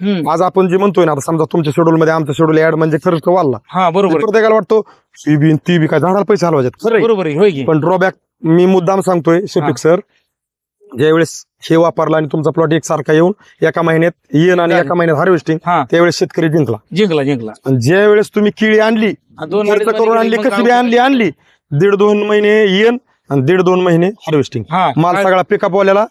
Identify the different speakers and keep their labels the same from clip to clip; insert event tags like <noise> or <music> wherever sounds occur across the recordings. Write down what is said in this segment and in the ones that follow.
Speaker 1: हम्म.
Speaker 2: आज आपण जे म्हणतोय ना आता समजा तुमच्या शेड्यूल मध्ये आमचं शेड्यूल ऍड म्हणजे खर्च वाढला.
Speaker 1: हा बरोबर आहे.
Speaker 2: प्रत्येकाला वाटतो ती बी ती बी काय झाडाला पैसे हलवायचे खरं आहे.
Speaker 1: बरोबर आहे होय की?
Speaker 2: पण ड्रॉबॅक मी मुद्दाम सांगतोय शफिक सर ज्यावेळेस हे वापरला आणि तुमचा प्लॉट एकसारखा येऊन एका महिन्यात येण आणि. एका महिन्यात हार्वेस्टिंग
Speaker 1: हा.
Speaker 2: त्यावेळेस शेतकरी जिंकला.
Speaker 1: जिंकला जिंकला.
Speaker 2: आणि ज्या वेळेस तुम्ही किळी आणली
Speaker 1: हा, दोन
Speaker 2: खर्च करून आणली
Speaker 1: मग
Speaker 2: कशी बी
Speaker 1: काय
Speaker 2: आणली आणली दीड दोन महिने येण आणि दीड दोन महिने हार्वेस्टिंग
Speaker 1: हा.
Speaker 2: माल
Speaker 1: काय-
Speaker 2: सगळा पिकअप वाल्याला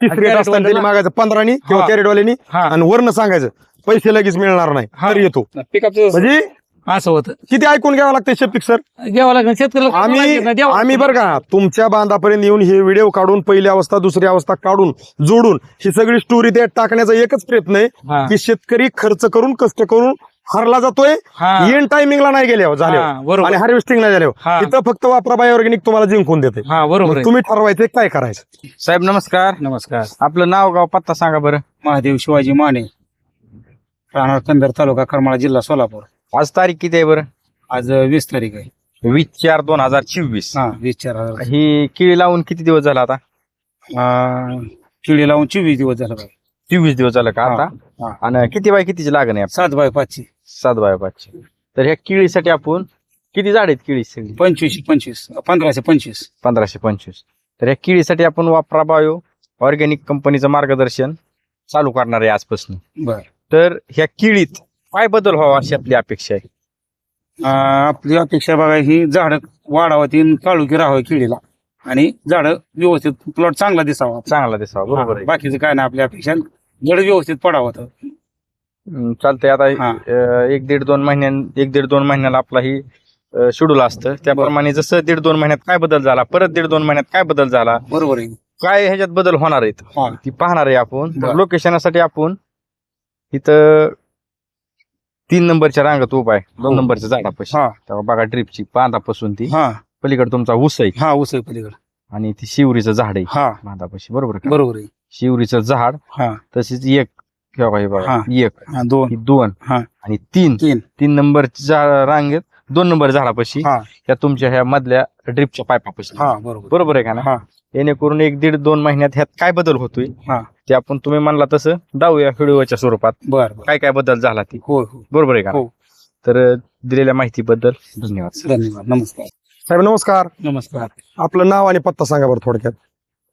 Speaker 2: तिसरी
Speaker 1: carrot
Speaker 2: असताना त्यांनी मागायचं पंधरानी किंवा
Speaker 1: हा.
Speaker 2: कॅरेटवाल्यानी
Speaker 1: हा
Speaker 2: आणि वरनं सांगायचं पैसे लगेच मिळणार नाही
Speaker 1: हा.
Speaker 2: तर येतो
Speaker 1: पिकअपचं
Speaker 2: म्हणजे
Speaker 1: असं होतं
Speaker 2: किती ऐकून घ्यावं लागतं शफिक सर
Speaker 1: घ्यावं लागेल शेतकऱ्याला
Speaker 2: आम्ही
Speaker 1: द्यावं
Speaker 2: आम्ही
Speaker 1: लागतं.
Speaker 2: बरं का तुमच्या बांधापर्यंत येऊन हे व्हिडिओ काढून पहिली अवस्था दुसरी अवस्था काढून जोडून ही सगळी स्टोरी त्यात टाकण्याचा एकच प्रयत्न आहे
Speaker 1: हा.
Speaker 2: की शेतकरी खर्च करून कष्ट करून हरला जातोय.
Speaker 1: हा.
Speaker 2: येण टायमिंगला नाही गेल्यावर झाले
Speaker 1: हा, बरोबर.
Speaker 2: आणि हार्वेस्टिंग नाही झाल्यावर
Speaker 1: हा.
Speaker 2: इथं फक्त वापरा बाय ऑर्गॅनिक तुम्हाला जिंकून देते.
Speaker 1: हा बरोबर आहे.
Speaker 2: तुम्ही ठरवायचं काय करायचं?
Speaker 3: साहेब नमस्कार.
Speaker 1: नमस्कार.
Speaker 3: आपलं नाव गाव पत्ता सांगा बरं.
Speaker 4: महादेव शिवाजी माने. राहणार कंदर तालुका करमाळा जिल्हा सोलापूर.
Speaker 3: आज तारीख किती आहे बरं?
Speaker 4: आज वीस तारीख आहे.
Speaker 3: वीस चार दोन हजार चोवीस.
Speaker 4: हा वीस चार हजार.
Speaker 3: ही किळी लावून किती दिवस झाला आता?
Speaker 4: अं, किडी लावून चोवीस दिवस झाला
Speaker 3: चोवीस दिवस झालं का
Speaker 4: हा,
Speaker 3: आता?
Speaker 4: हा.
Speaker 3: आणि किती बाय कितीची लागण आहे?
Speaker 4: सात बाय पाचशे
Speaker 3: सात बाय पाचशे. तर ह्या किळीसाठी आपण किती झाड आहेत किळी सगळी?
Speaker 4: पंचवीसशे पंचवीस. पंधराशे पंचवीस.
Speaker 3: पंधराशे पंचवीस. तर ह्या किळीसाठी आपण वापरा बायो. ऑर्गॅनिक कंपनीचं मार्गदर्शन चालू करणार आहे आजपासून.
Speaker 4: बर.
Speaker 3: तर ह्या किळीत काय बदल व्हावा अशी आपली अपेक्षा आहे?
Speaker 4: आपली अपेक्षा बघा ही झाड वाढावती काळुकी राहावी किडीला आणि झाड व्यवस्थित प्लॉट चांगला दिसावा.
Speaker 3: चांगला दिसावा बरोबर आहे.
Speaker 4: बाकीचं काय नाही आपली अपेक्षा. जड व्यवस्थित पडावं तर.
Speaker 3: चालतंय. आता
Speaker 4: हा.
Speaker 3: अं, एक दीड दोन महिन्यां एक दीड दोन महिन्याला आपला ही शेड्यूल असतं. त्याप्रमाणे जसं दीड दोन महिन्यात काय बदल झाला परत दीड दोन महिन्यात काय बदल झाला
Speaker 4: बरोबर आहे.
Speaker 3: काय ह्याच्यात बदल होणार आहेत
Speaker 4: हा.
Speaker 3: ती पाहणार आहे आपण.
Speaker 4: बरं.
Speaker 3: लोकेशनसाठी आपण इथं तीन नंबरच्या रांगात उभा आहे. दोन
Speaker 4: हो.
Speaker 3: नंबरच्या झाडापाशी.
Speaker 4: हा.
Speaker 3: तेव्हा बघा ड्रिपची बांधापासून ती.
Speaker 4: हा.
Speaker 3: पलीकडे तुमचा ऊस आहे.
Speaker 4: हा उसळ पलीकडे.
Speaker 3: आणि ती शिवरीचं झाड आहे.
Speaker 4: हा.
Speaker 3: बांधापाशी. बरोबर का?
Speaker 4: बरोबर आहे.
Speaker 3: शिवरीचं झाड.
Speaker 4: हा.
Speaker 3: तशीच एक बघा, हे बघा.
Speaker 4: हा.
Speaker 3: एक
Speaker 4: हा दोन.
Speaker 3: ही दोन
Speaker 4: हा.
Speaker 3: आणि तीन.
Speaker 4: तीन.
Speaker 3: तीन नंबरच्या रांगेत दोन नंबर झाडापाशी.
Speaker 4: हा.
Speaker 3: या तुमच्या ह्या मधल्या ड्रिपच्या पायपापाशी.
Speaker 4: हा बरोबर.
Speaker 3: बरोबर आहे का ना?
Speaker 4: हा.
Speaker 3: जेणेकरून एक दीड दोन महिन्यात ह्यात काय बदल होतोय?
Speaker 4: हा.
Speaker 3: ते आपण तुम्ही म्हणला तसं दाऊया व्हिडिओच्या स्वरूपात.
Speaker 4: बर बर.
Speaker 3: काय काय बदल झाला ती?
Speaker 4: हो हो
Speaker 3: बरोबर आहे का
Speaker 4: हो.
Speaker 3: तर दिलेल्या माहितीबद्दल धन्यवाद.
Speaker 4: धन्यवाद. नमस्कार.
Speaker 2: साहेब नमस्कार.
Speaker 4: नमस्कार.
Speaker 2: आपलं नाव आणि पत्ता सांगा बरं थोडक्यात.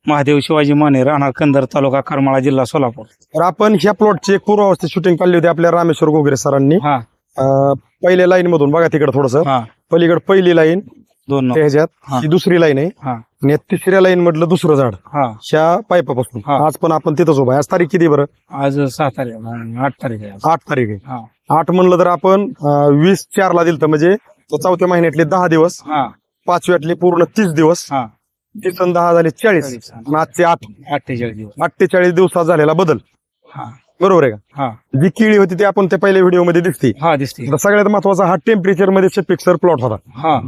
Speaker 4: महादेव शिवाजी माने राहणार कंदर तालुका करमाळा जिल्हा सोलापूर.
Speaker 2: तर आपण ह्या प्लॉटची एक पूर्वावस्थेत शूटिंग काढली होती आपल्या रामेश्वर गोगरे सरांनी.
Speaker 4: हा.
Speaker 2: अं, पहिल्या लाईन मधून बघा तिकडे थोडस.
Speaker 4: हा.
Speaker 2: पलीकडे पहिली लाईन
Speaker 4: दोन.
Speaker 2: ह्याच्यात
Speaker 4: हा.
Speaker 2: ही दुसरी लाईन आहे.
Speaker 4: हा.
Speaker 2: आणि या तिसऱ्या लाईन मधलं दुसरं झाड.
Speaker 4: हा.
Speaker 2: ह्या पाईपापासून
Speaker 4: हा.
Speaker 2: आज पण आपण तिथंच उभा आहे. आज तारीख किती बरं?
Speaker 4: आज सहा तारीख आहे, आठ तारीख आहे आज.
Speaker 2: आठ तारीख आहे.
Speaker 4: हा.
Speaker 2: आठ म्हणलं तर आपण अं, वीस चार ला दिलं म्हणजे तो चौथ्या महिन्यातले दहा दिवस.
Speaker 4: हा.
Speaker 2: पाचव्यातले पूर्ण तीस दिवस.
Speaker 4: हा.
Speaker 2: आणि दहा झाले चाळीस. आजचे आठ.
Speaker 4: अठ्ठेचाळीस दिवस.
Speaker 2: अठ्ठेचाळीस दिवसात झालेला बदल.
Speaker 4: हा.
Speaker 2: बरोबर आहे का?
Speaker 4: हा.
Speaker 2: जी किळी होती ती आपण त्या पहिल्या व्हिडिओमध्ये दिसते
Speaker 4: हा
Speaker 2: सगळ्यात महत्त्वाचा हा टेम्परेचरमध्ये पिक्सर प्लॉट होता.
Speaker 4: हा.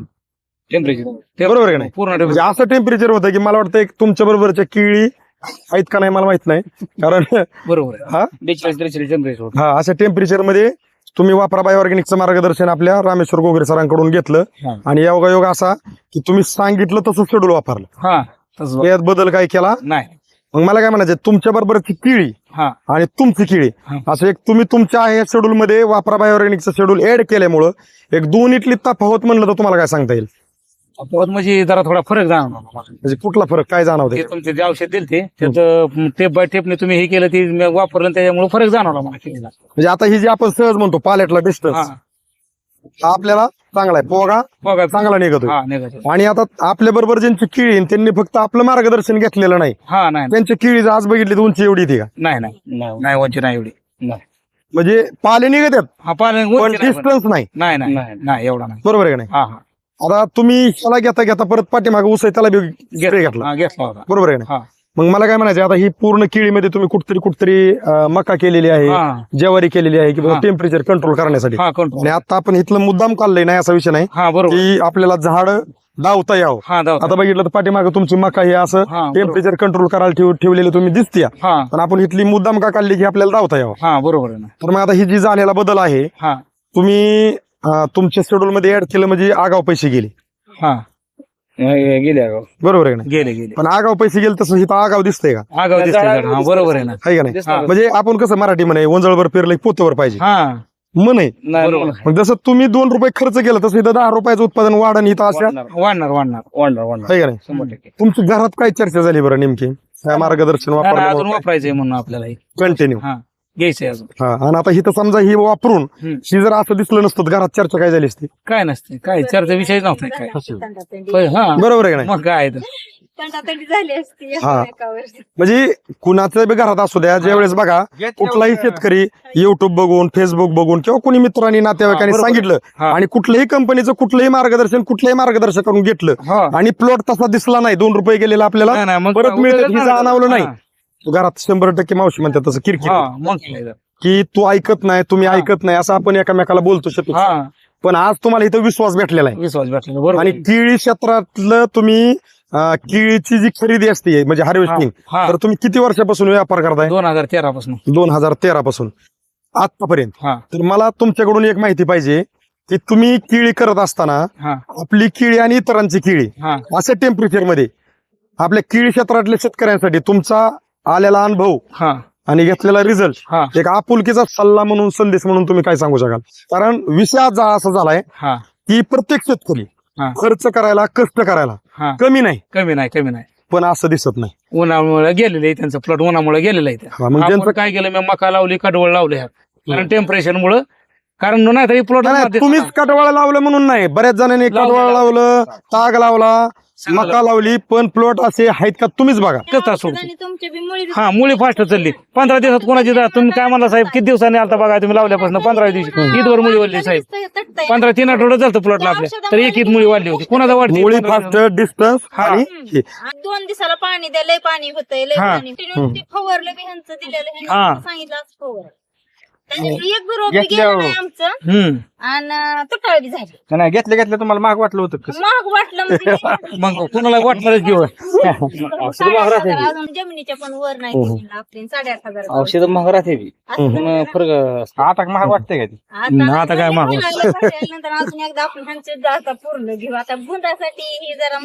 Speaker 4: टेम्परेचर
Speaker 2: बरोबर आहे का नाही?
Speaker 4: पूर्ण
Speaker 2: म्हणजे असं टेम्परेचर होतं की मला वाटतं एक तुमच्या बरोबरच्या किळी आहेत का नाही मला माहीत नाही. कारण
Speaker 4: बरोबर आहे.
Speaker 2: हा?
Speaker 4: बेचाळीस त्रेचाळीस टेम्परेचर
Speaker 2: हा अशा टेम्परेचरमध्ये तुम्ही वापरा बाय ऑर्गॅनिकचं मार्गदर्शन आपल्या रामेश्वर गोगरे सरांकडून घेतलं. आणि योगायोग असा की तुम्ही सांगितलं तसं शेड्यूल वापरलं.
Speaker 4: हा तसं
Speaker 2: यात बदल काय केला?
Speaker 4: नाही.
Speaker 2: मग मला काय म्हणायचं तुमच्या बरोबरची किळी आणि तुमची किळी. असं एक तुम्ही तुमच्या या शेड्यूल मध्ये वापरा बाय ऑर्गॅनिकचं शेड्यूल ऍड केल्यामुळं एक दोन इटली तफावत म्हणलं तर तुम्हाला काय सांगता येईल?
Speaker 4: बहुत म्हणजे जरा थोडा फरक जाणवला मला.
Speaker 2: म्हणजे कुठला फरक? काय जाणवते?
Speaker 4: ते तुमचे जे औषध दिले ते त्याचं टेप बाय टेपने तुम्ही हे केलं ते मी वापरलं त्याच्यामुळे फरक जाणवला मला.
Speaker 2: म्हणजे आता ही जी आपण सहज म्हणतो पालेटला
Speaker 4: हा
Speaker 2: डिस्टन्स हा. आपल्याला चांगला आहे. पोगा
Speaker 4: बघा
Speaker 2: चांगला निघतोय.
Speaker 4: हा निघायचं
Speaker 2: आणि आता आपल्या बरोबर ज्यांची किळी आहे, त्यांनी फक्त आपलं मार्गदर्शन घेतलेलं नाही.
Speaker 4: हा नाही
Speaker 2: त्यांची किळी जर आज बघितली तर उंची एवढी येते का?
Speaker 4: नाही नाही नाही वंची नाही एवढी. नाही.
Speaker 2: म्हणजे पाले निघत आहेत
Speaker 4: हा पालन
Speaker 2: पण
Speaker 4: उंची नाही. पण.
Speaker 2: डिस्टन्स नाही
Speaker 4: नाही नाही. नाही एवढा नाही.
Speaker 2: बरोबर आहे का नाही?
Speaker 4: हा हा.
Speaker 2: आता तुम्ही ह्याला घेता घेता परत पाठीमागे उसय त्याला बी घेतला.
Speaker 4: हा घेतला होता.
Speaker 2: बरोबर आहे
Speaker 4: हा.
Speaker 2: मग मला काय म्हणायचं आता ही पूर्ण किळीमध्ये तुम्ही कुठतरी कुठतरी अं, मका केलेली आहे
Speaker 4: हा.
Speaker 2: ज्वारी केलेली आहे किंवा
Speaker 4: हा.
Speaker 2: टेम्परेचर कंट्रोल करण्यासाठी.
Speaker 4: हा कंट्रोल
Speaker 2: आणि आता आपण इथलं मुद्दाम काढलंय नाही असा विषय नाही.
Speaker 4: हा बरोबर.
Speaker 2: की आपल्याला झाड डावता यावं.
Speaker 4: हा
Speaker 2: आता बघितलं तर पाठीमागे तुमची मका हे असं
Speaker 4: हा बरोबर.
Speaker 2: टेम्परेचर कंट्रोल करायला ठेव ठेवलेली तुम्ही दिसते
Speaker 4: हा.
Speaker 2: पण आपण इथली मुद्दाम का काढली की आपल्याला धावता यावं?
Speaker 4: हा बरोबर आहे ना.
Speaker 2: तर मग आता ही जी झालेला बदल आहे
Speaker 4: हा.
Speaker 2: तुम्ही अं, तुमच्या शेड्यूल मध्ये ऍड केलं म्हणजे आगाव पैसे गेले.
Speaker 4: हा.
Speaker 1: गेले आगाव.
Speaker 2: बरोबर आहे नाही?
Speaker 4: गेले गेले.
Speaker 2: पण आगाव पैसे गेले तसं इथं आगाव दिसतंय का?
Speaker 4: आगाव दिसतंय जरा. हा, बरोबर आहे ना.
Speaker 2: आहे का नाही. म्हणजे आपण कसं मराठी म्हणे वंजळभर पेरलं की पोतवर पाहिजे.
Speaker 4: हा.
Speaker 2: मन आहे
Speaker 4: बरोबर.
Speaker 2: मग जसं तुम्ही दोन रुपये खर्च केला तसं इथं दहा रुपयाचं उत्पादन वाढन इथं अशा
Speaker 4: वाढणार. वाढणार
Speaker 1: वाढणार. वाढणार
Speaker 2: आहे का नाही?
Speaker 1: शंभर टक्के.
Speaker 2: तुमची घरात काय चर्चा झाली बरं नेमकी? काय मार्गदर्शन
Speaker 4: हा, अजून
Speaker 2: वापर
Speaker 4: वापरायचंय म्हणून आपल्याला हे.
Speaker 2: कंटिन्यू
Speaker 4: हा. घ्यायचंय अजून
Speaker 2: हा आणि आता हिथं समजा ही वापरून
Speaker 4: हम्म.
Speaker 2: ही जर असं दिसलं नसतं तर घरात चर्चा काय झाली असती
Speaker 4: काय नसते काय चर्चा विषय नव्हता काय होय, हा
Speaker 2: बरोबर आहे का नाही
Speaker 4: मग काय आहे तर.
Speaker 5: तंटातंटी झाली असती
Speaker 2: हा. म्हणजे कुणाचं बी घरात असू द्या ज्यावेळेस बघा कुठलाही शेतकरी युट्यूब बघून फेसबुक बघून किंवा कोणी मित्रांनी नातेवाईकांनी
Speaker 4: हा, बरोबर.
Speaker 2: सांगितलं
Speaker 4: हा.
Speaker 2: आणि कुठल्याही कंपनीचं कुठलंही मार्गदर्शन कुठल्याही मार्गदर्शकाकडून घेतलं
Speaker 4: हा.
Speaker 2: आणि प्लॉट तसा दिसला नाही दोन रुपये गेलेला आपल्याला
Speaker 4: नाही, नाही, मग
Speaker 2: परत मिळतं, हे जाणवलं नाही.
Speaker 4: हा,
Speaker 2: घरात शंभर टक्के मावशी म्हणतात तसं किरकिर.
Speaker 4: हा, मग.
Speaker 2: की तू ऐकत नाही तुम्ही
Speaker 4: हा.
Speaker 2: ऐकत नाही असं आपण एकामेकाला बोलतो शकतो
Speaker 4: हा.
Speaker 2: पण आज तुम्हाला इथं विश्वास भेटलेला आहे.
Speaker 4: विश्वास भेटला बरोबर
Speaker 2: आणि केळी क्षेत्रातलं तुम्ही अं, केळीची जी खरेदी असते म्हणजे हार्वेस्टिंग
Speaker 4: हा
Speaker 2: तर तुम्ही किती वर्षापासून व्यापार करताय?
Speaker 4: दोन हजार तेरा पासून
Speaker 2: दोन हजार तेरा पासून आतापर्यंत
Speaker 4: हा.
Speaker 2: तर मला तुमच्याकडून एक माहिती पाहिजे की तुम्ही केळी करत असताना
Speaker 4: हा.
Speaker 2: आपली केळी आणि इतरांची केळी
Speaker 4: हा.
Speaker 2: अशा टेम्परेचरमध्ये आपल्या केळी क्षेत्रातल्या शेतकऱ्यांसाठी तुमचा आलेला अनुभव
Speaker 4: हा.
Speaker 2: आणि घेतलेला रिझल्ट
Speaker 4: हा.
Speaker 2: एक आपुलकीचा सल्ला म्हणून संदेश म्हणून तुम्ही काय सांगू शकाल? कारण विषय आज असा झालाय
Speaker 4: हा.
Speaker 2: की प्रत्येक शेतकरी
Speaker 4: हा.
Speaker 2: खर्च करायला कष्ट करायला
Speaker 4: हा.
Speaker 2: कमी नाही.
Speaker 4: कमी नाही कमी नाही.
Speaker 2: पण असं दिसत नाही.
Speaker 4: उन्हामुळे गेलेले आहे त्यांचं प्लॉट उन्हामुळे गेलेलं आहे. ते.
Speaker 2: हा, मग
Speaker 4: आपण
Speaker 2: ज्यांचं
Speaker 4: काय केलं मी मका लावली कडवळ लावले ह्यात. कारण टेम्परेचर मुळे कारण नाही तरी प्लॉट
Speaker 2: नाही, नाही, तुम्हीच कटवाळा लावलं म्हणून नाही. बऱ्याच जणांनी
Speaker 4: लावलं,
Speaker 2: कटवाळा लावलं ताग लावला मका लावली पण प्लॉट असे आहेत का तुम्हीच बघा.
Speaker 4: कसा
Speaker 5: मुळी
Speaker 4: हा मुली फास्ट चालली. पंधरा दिवसात कोणाची जा तुम्ही काय म्हणला साहेब किती दिवसांनी आता बघा तुम्ही लावल्यापासून? पंधरा दिवशी. ईदवर मुली वाढली साहेब. पंधरा तीन आठवडे झालं प्लॉटला आपल्या. तर एक ईद मुली वाढली होती. कोणाचा वाढली
Speaker 2: मुळी
Speaker 4: पंधरा
Speaker 2: फास्ट डिस्टन्स
Speaker 4: हा.
Speaker 2: आणि हे.
Speaker 5: दोन दिवसाला पाणी द्या लय पाणी होतंय लय
Speaker 4: हा.
Speaker 5: पाणी. Continuous ते फवारलं बी ह्यांचं दिलेलं ह्यांनी
Speaker 4: हा.
Speaker 5: आम्हाला सांगितलं असं फवार त्याच्यात एक बी रोप गेलं नाही आमचं.
Speaker 4: हम्म.
Speaker 5: आणि तुटाळ बी झाली.
Speaker 3: नाही घेतल्या घेतल्या तुम्हाला महाग वाटलं होतं कसं?
Speaker 5: महाग वाटलं म्हणजे <laughs>
Speaker 4: मग कोणाला वाटणारच घेऊ
Speaker 5: साडेआठ हजार अजून जमिनीच्या पण वर नाही जमिनीला आपली साडेआठ हजार
Speaker 1: औषध महाग राहते बी.
Speaker 5: असं
Speaker 1: फरक
Speaker 3: आता महाग वाटतंय का ती?
Speaker 4: आता
Speaker 5: आता
Speaker 4: काय महाग.
Speaker 5: नंतर अजून एकदा आपण ह्यांचे पूर्ण घेऊ. आता बुंदासाठी हे जरा.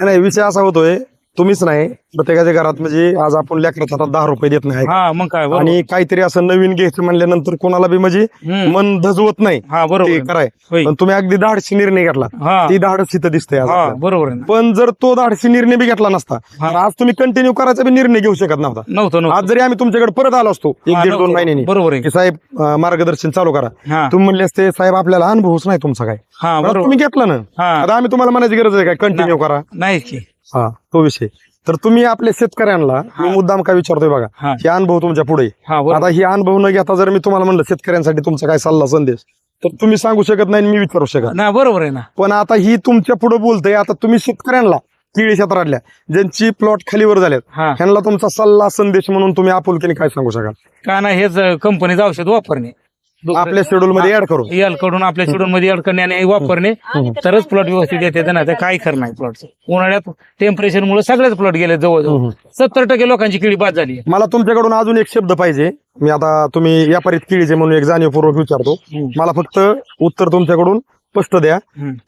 Speaker 2: नाही विषय असा होतोय तुम्हीच नाही. प्रत्येकाच्या घरात म्हणजे आज आपण लेकरात हातात दहा रुपये देत नाही.
Speaker 4: हा मग काय बरोबर.
Speaker 2: आणि काहीतरी असं नवीन घ्यायचं म्हणल्यानंतर कोणाला बी म्हणजे
Speaker 4: हम्म.
Speaker 2: मन धजवत नाही.
Speaker 4: हा
Speaker 2: ते
Speaker 4: बरोबर
Speaker 2: कराय.
Speaker 4: होय.
Speaker 2: पण तुम्ही अगदी धाडशी निर्णय घेतला.
Speaker 4: हा.
Speaker 2: ती धाडस इथं दिसतंय आज
Speaker 4: हा
Speaker 2: आपल्याला.
Speaker 4: बरोबर आहे ना.
Speaker 2: पण जर तो धाडसी निर्णय बी घेतला नसता
Speaker 4: हा.
Speaker 2: तर आज तुम्ही कंटिन्यू करायचा बी निर्णय घेऊ शकत नव्हता.
Speaker 4: नव्हतं
Speaker 2: आज
Speaker 4: नव्हतं
Speaker 2: जरी आम्ही तुमच्याकडे परत आलो असतो एक
Speaker 4: हा,
Speaker 2: दीड दोन
Speaker 4: नव्हतं.
Speaker 2: महिन्यांनी
Speaker 4: बरोबर आहे.
Speaker 2: की साहेब अं, मार्गदर्शन चालू करा.
Speaker 4: हा.
Speaker 2: तुम्ही म्हणले असते साहेब आपल्याला अनुभवच नाही तुमचा काय.
Speaker 4: हा बरोबर.
Speaker 2: तुम्ही घेतला ना.
Speaker 4: हा.
Speaker 2: आता आम्ही तुम्हाला म्हणायची गरज आहे काय कंटिन्यू करा.
Speaker 4: नाही की.
Speaker 2: हा तो विषय. तर तुम्ही आपल्या शेतकऱ्यांना मी मुद्दाम काय विचारतोय बघा
Speaker 4: हा.
Speaker 2: हे अनुभव तुमच्यापुढे.
Speaker 4: हा बरोबर.
Speaker 2: आता ही अनुभव न घेता जर मी तुम्हाला म्हणलं शेतकऱ्यांसाठी तुमचा काय सल्ला संदेश तर तुम्ही सांगू शकत नाही आणि मी विचारू शकत
Speaker 4: नाही. बरोबर आहे ना.
Speaker 2: पण आता ही तुमच्यापुढे बोलतंय आता तुम्ही शेतकऱ्यांना केळी क्षेत्रातल्या ज्यांची प्लॉट खालीवर झाल्यात
Speaker 4: हा.
Speaker 2: ह्यांना तुमचा सल्ला संदेश म्हणून तुम्ही आपुलकीने काय सांगू शकाल?
Speaker 4: का नाही हेच कंपनीचं औषध वापरणे.
Speaker 2: आपल्या शेड्यूल मध्ये ऍड करून
Speaker 4: याल कडून आपल्या शेड्यूल मध्ये ऍड करणे आणि वापरणे तरच प्लॉट व्यवस्थित येते ना तर काही खरं नाही प्लॉटचं उन्हाळ्यात टेम्परेचर मुळे सगळेच प्लॉट गेले जवळजवळ. सत्तर टक्के लोकांची किडी बाद झाली.
Speaker 2: मला तुमच्याकडून अजून एक शब्द पाहिजे. मी आता तुम्ही व्यापारीत केळीचे म्हणून एक जाणीवपूर्वक विचारतो. मला फक्त उत्तर तुमच्याकडून स्पष्ट द्या.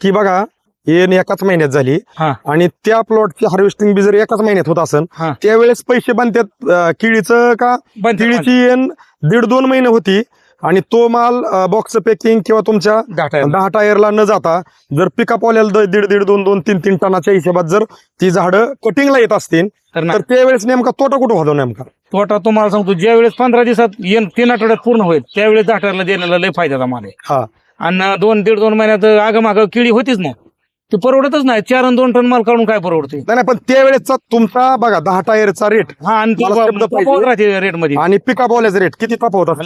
Speaker 2: की बघा येण एकाच महिन्यात झाली.
Speaker 4: हा.
Speaker 2: आणि त्या प्लॉटची हार्वेस्टिंग बी जर एकाच महिन्यात होत असेल त्यावेळेस पैसे बनतात अं, केळीचं का? केळीची येण दीड दोन महिने होती. आणि तो माल बॉक्स पॅकिंग किंवा तुमच्या दहा टायरला न जाता जर पिकअप वाल्याला दीड दीड दोन दोन तीन तीन टनाच्या हिशोबात जर ती झाडं कटिंगला येत असतील
Speaker 4: तर नाही.
Speaker 2: त्यावेळेस नेमका तोटा कुठं होतो नेमका?
Speaker 4: तोटा तुम्हाला सांगतो ज्या वेळेस पंधरा दिवसात येण तीन आठवड्यात पूर्ण होईल त्यावेळेस दाटाला देण्याला लय फायद्याचा माल आहे.
Speaker 2: हा.
Speaker 4: आणि दोन दीड दोन महिन्यात आगमाग किडी होतीच ना. ती परवडतच नाही. चार आणि दोन टन माल काढून काय परवडते
Speaker 2: नाही नाही, पण त्यावेळेसचा तुमचा बघा दहा टायरचा रेट
Speaker 4: हा आणि
Speaker 2: मला शब्द पाहिजे.
Speaker 4: तफावत राहते रेटमध्ये.
Speaker 2: आणि पिकअप वाल्याचा रेट किती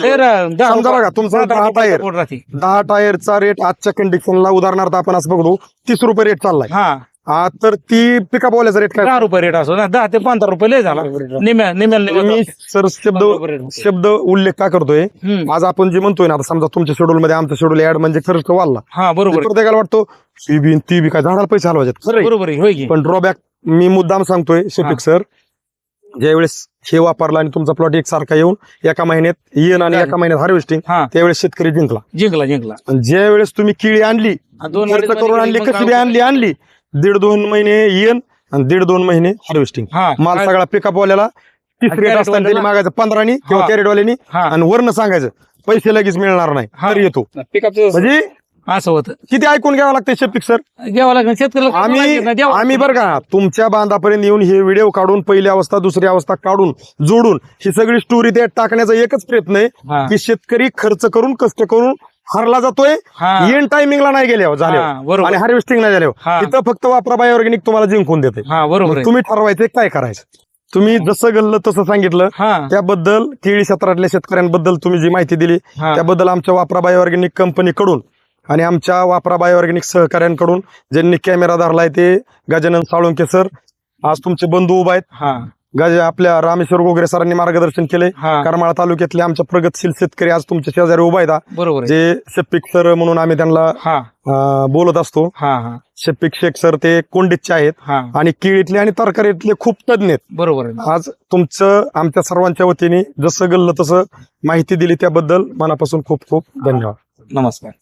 Speaker 4: लय रा- दहा
Speaker 2: समजा बघा, तुमचा
Speaker 4: दहा
Speaker 2: टायर.
Speaker 4: राहते.
Speaker 2: दहा टायरचा रेट आजच्या कंडिशनला उदाहरणार्थ आपण असं बघू तीस रुपये रेट चाललाय.
Speaker 4: हा.
Speaker 2: हा, तर ती पिकअप वाल्याचा रेट काय?
Speaker 4: दहा रुपये रेट असो ना दहा ते पंधरा रुपये लय झाला. निम्या निम्या
Speaker 2: मी सर शब्द
Speaker 4: आहे.
Speaker 2: शब्द उल्लेख का करतोय?
Speaker 4: हम्म.
Speaker 2: आज आपण जे म्हणतोय ना आता समजा तुमच्या शेड्यूल मध्ये आमचं शेड्यूल ऍड म्हणजे खर्च वाढला.
Speaker 4: हा बरोबर. आहे.
Speaker 2: प्रत्येकाला वाटतो ती बी ती बी काय झाडाला पैसे हलवायचे खरं आहे.
Speaker 4: बरोबर आहे होय की?
Speaker 2: पण ड्रॉबॅक मी मुद्दाम सांगतोय शफिक सर ज्यावेळेस हे वापरला आणि तुमचा प्लॉट एकसारखा येऊन एका महिन्यात येण आणि एका महिन्यात हार्वेस्टिंग
Speaker 4: हा.
Speaker 2: त्यावेळेस शेतकरी जिंकला.
Speaker 4: जिंकला जिंकला.
Speaker 2: आणि ज्या वेळेस तुम्ही किळी आणली
Speaker 4: आणि दोन
Speaker 2: खर्च
Speaker 4: अडीच
Speaker 2: करून आणली कशी बी आणली आणली. दीड दोन महिने येण आणि दीड दोन महिने हार्वेस्टिंग
Speaker 4: हा.
Speaker 2: माल सगळा पिकअप वाल्याला तिसरी
Speaker 4: carrot
Speaker 2: असताना त्यांनी मागायचं पंधरानी किंवा
Speaker 4: हा.
Speaker 2: कॅरेटवाल्यानी
Speaker 4: हा.
Speaker 2: आणि वरनं सांगायचं पैसे लगेच मिळणार नाही
Speaker 4: हा.
Speaker 2: तर येतो.
Speaker 3: पिकअपचं
Speaker 2: म्हणजे
Speaker 4: असं होतं.
Speaker 2: किती ऐकून घ्यावं लागतं शेपिक सर
Speaker 4: घ्यावं लागेल शेतकऱ्याला
Speaker 2: आम्ही
Speaker 4: द्यावं
Speaker 2: आम्ही बरं का तुमच्या बांधापर्यंत येऊन हे व्हिडिओ काढून पहिली अवस्था दुसरी अवस्था काढून जोडून ही सगळी स्टोरी त्यात टाकण्याचा एकच प्रयत्न आहे
Speaker 4: हा.
Speaker 2: की शेतकरी खर्च करून कष्ट करून हरला जातोय.
Speaker 4: हा.
Speaker 2: येण टायमिंगला नाही गेल्यावर
Speaker 4: हा,
Speaker 2: झाल्यावर
Speaker 4: बरोबर.
Speaker 2: आणि हार्वेस्टिंग नाही
Speaker 4: हा.
Speaker 2: झाल्यावर इथं फक्त वापरा बाय ऑर्गॅनिक तुम्हाला जिंकून देते.
Speaker 4: हा बरोबर आहे.
Speaker 2: तुम्ही ठरवायचं काय करायचं? तुम्ही जसं गल्लं तसं सांगितलं.
Speaker 4: हा.
Speaker 2: त्याबद्दल केळी क्षेत्रातल्या शेतकऱ्यांबद्दल तुम्ही जी माहिती दिली
Speaker 4: हा.
Speaker 2: त्याबद्दल आमच्या वापरा बाय ऑर्गॅनिक कंपनीकडून आणि आमच्या वापरा बाय ऑर्गॅनिक सहकाऱ्यांकडून ज्यांनी कॅमेरा धरलाय ते गजानन साळुंके सर आज तुमचे बंधू उभा आहेत.
Speaker 4: हा.
Speaker 2: गज आपल्या रामेश्वर गोगरे सरांनी मार्गदर्शन केले.
Speaker 4: हा.
Speaker 2: करमाळा तालुक्यातले आमच्या प्रगतशील शेतकरी आज तुमच्या शेजारी उभा आहेत
Speaker 4: बरोबर आहे.
Speaker 2: जे शेपिक सर म्हणून आम्ही त्यांना
Speaker 4: हा.
Speaker 2: अं, बोलत असतो.
Speaker 4: हा हा.
Speaker 2: शेपिक शेख सर ते कोंडीतचे आहेत
Speaker 4: हा.
Speaker 2: आणि केळीतले आणि तरकारीतले खूप तज्ञ आहेत.
Speaker 4: बरोबर आहे.
Speaker 2: आज तुमचं आमच्या सर्वांच्या वतीने जसं गल्लं तसं माहिती दिली त्याबद्दल मनापासून खूप खूप धन्यवाद.
Speaker 4: नमस्कार.